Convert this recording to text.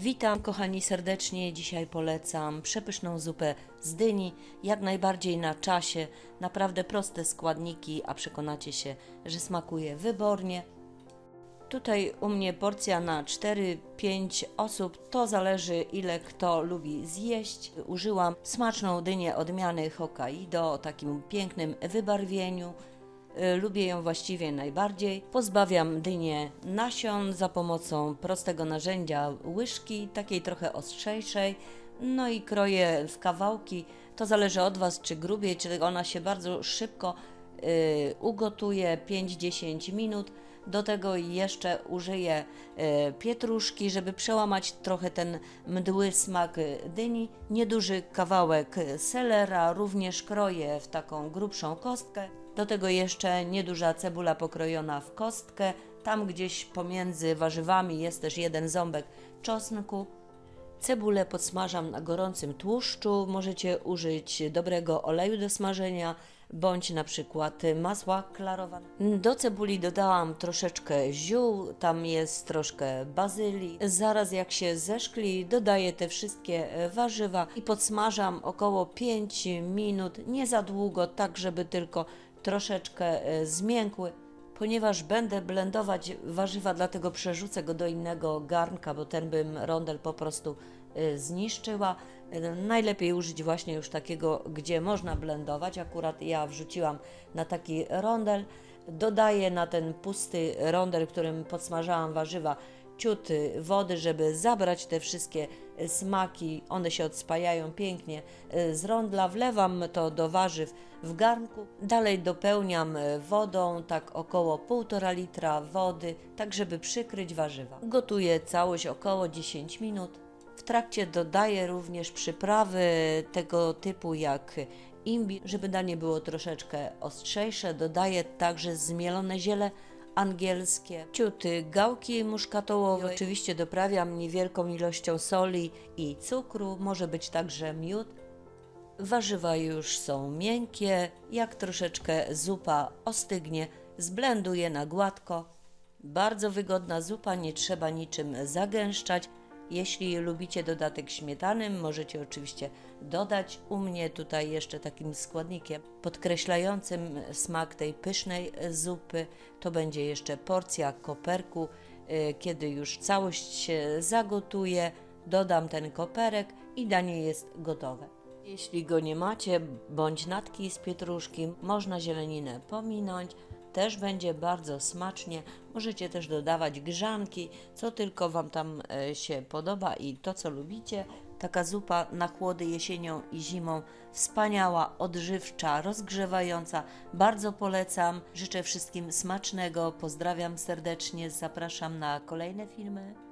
Witam kochani serdecznie. Dzisiaj polecam przepyszną zupę z dyni, jak najbardziej na czasie. Naprawdę proste składniki, a przekonacie się, że smakuje wybornie. Tutaj u mnie porcja na 4-5 osób, to zależy ile kto lubi zjeść. Użyłam smaczną dynię odmiany Hokkaido o takim pięknym wybarwieniu. Y, Lubię ją właściwie najbardziej. Pozbawiam dynię nasion za pomocą prostego narzędzia łyżki, takiej trochę ostrzejszej. No i kroję w kawałki. To zależy od Was, czy grubiej, czy ona się bardzo szybko y, ugotuje 5-10 minut. Do tego jeszcze użyję y, pietruszki, żeby przełamać trochę ten mdły smak dyni. Nieduży kawałek selera, również kroję w taką grubszą kostkę. Do tego jeszcze nieduża cebula pokrojona w kostkę. Tam gdzieś pomiędzy warzywami jest też jeden ząbek czosnku. Cebulę podsmażam na gorącym tłuszczu. Możecie użyć dobrego oleju do smażenia bądź na przykład masła klarowanego. Do cebuli dodałam troszeczkę ziół, tam jest troszkę bazylii. Zaraz jak się zeszkli, dodaję te wszystkie warzywa i podsmażam około 5 minut, nie za długo, tak żeby tylko troszeczkę e, zmiękły. Ponieważ będę blendować warzywa, dlatego przerzucę go do innego garnka, bo ten bym rondel po prostu y, zniszczyła. Y, Najlepiej użyć właśnie już takiego, gdzie można blendować. Akurat ja wrzuciłam na taki rondel. Dodaję na ten pusty rondel, którym podsmażałam warzywa, ciut wody, żeby zabrać te wszystkie y, smaki. One się odspajają pięknie y, z rondla. Wlewam to do warzyw w garnku. Dalej dopełniam y, wodą, tak około 1,5 litra wody, tak żeby przykryć warzywa. Gotuję całość około 10 minut. W trakcie dodaję również przyprawy tego typu jak imbir, żeby danie było troszeczkę ostrzejsze. Dodaję także zmielone ziele angielskie, ciuty, gałki muszkatołowe. Oczywiście doprawiam niewielką ilością soli i cukru, może być także miód. Warzywa już są miękkie, jak troszeczkę zupa ostygnie, zblenduję na gładko. Bardzo wygodna zupa, nie trzeba niczym zagęszczać. Jeśli lubicie dodatek śmietany, możecie oczywiście dodać. U mnie tutaj jeszcze takim składnikiem podkreślającym smak tej pysznej zupy to będzie jeszcze porcja koperku. Y, Kiedy już całość się zagotuje, dodam ten koperek i danie jest gotowe. Jeśli go nie macie, bądź natki z pietruszki, można zieleninę pominąć. Też będzie bardzo smacznie. Możecie też dodawać grzanki, co tylko Wam tam e, się podoba i to, co lubicie. Taka zupa na chłody jesienią i zimą wspaniała, odżywcza, rozgrzewająca. Bardzo polecam. Życzę wszystkim smacznego. Pozdrawiam serdecznie. Zapraszam na kolejne filmy.